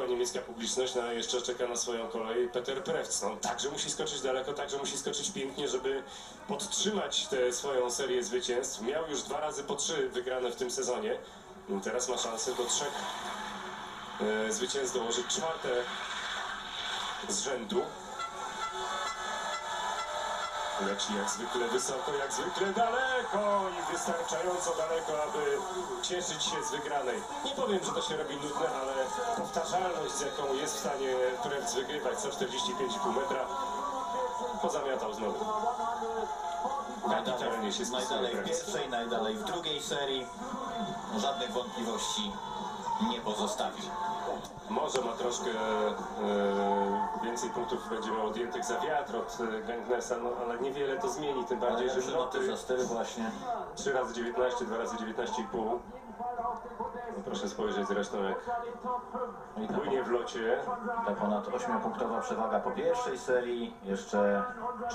Niemiecka publiczność no, jeszcze czeka na swoją kolej. Peter Prewc, no, także musi skoczyć daleko, także musi skoczyć pięknie, żeby podtrzymać tę swoją serię zwycięstw. Miał już dwa razy po trzy wygrane w tym sezonie. No, teraz ma szansę do trzech e, zwycięstw dołożyć czwarte z rzędu. Leci jak zwykle wysoko, jak zwykle daleko i wystarczająco daleko, aby cieszyć się z wygranej. Nie powiem, że to się robi nudne, ale powtarzalność, z jaką jest w stanie Turec wygrywać 145,5 metra, pozamiatał znowu. Taki terenie się Najdalej w pierwszej, najdalej w drugiej serii. Żadnych wątpliwości nie pozostawił. Może ma troszkę e, więcej punktów będzie miał odjętych za wiatr od e, Gangnesa, no, ale niewiele to zmieni, tym bardziej, że loty za styl właśnie. 3 razy 19, 2 razy 19,5. No proszę spojrzeć zresztą jak płynie w locie. ta ponad 8-punktowa przewaga po pierwszej serii. Jeszcze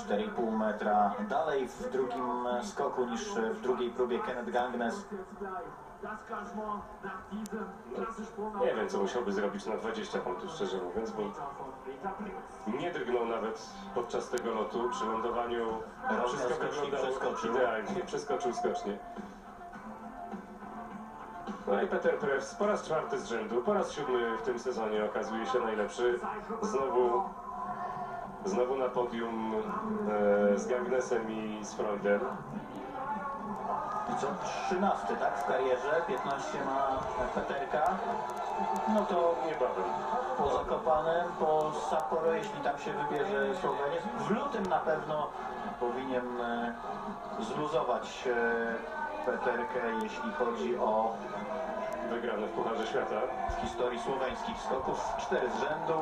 4,5 metra dalej w drugim skoku niż w drugiej próbie Kenneth Gangnes. Nie wiem co musiałby zrobić na 20 punktów szczerze mówiąc, bo nie drgnął nawet podczas tego lotu. Przy lądowaniu wszystko wyglądało przeskoczył. idealnie, przeskoczył skocznie. No i Peter Prewc po raz czwarty z rzędu, po raz siódmy w tym sezonie okazuje się najlepszy. Znowu, znowu na podium e, z Gangnesem i z Freudem. I co? 13, tak? W karierze. 15 ma Peterka. No to Niebawem. po Zakopanem, po Sapporo, jeśli tam się wybierze Słoweniec. W lutym na pewno powinien e, zluzować e, Peterkę, jeśli chodzi o Wygrane w Pucharze Świata. w historii słoweńskich skoków. Cztery z rzędu.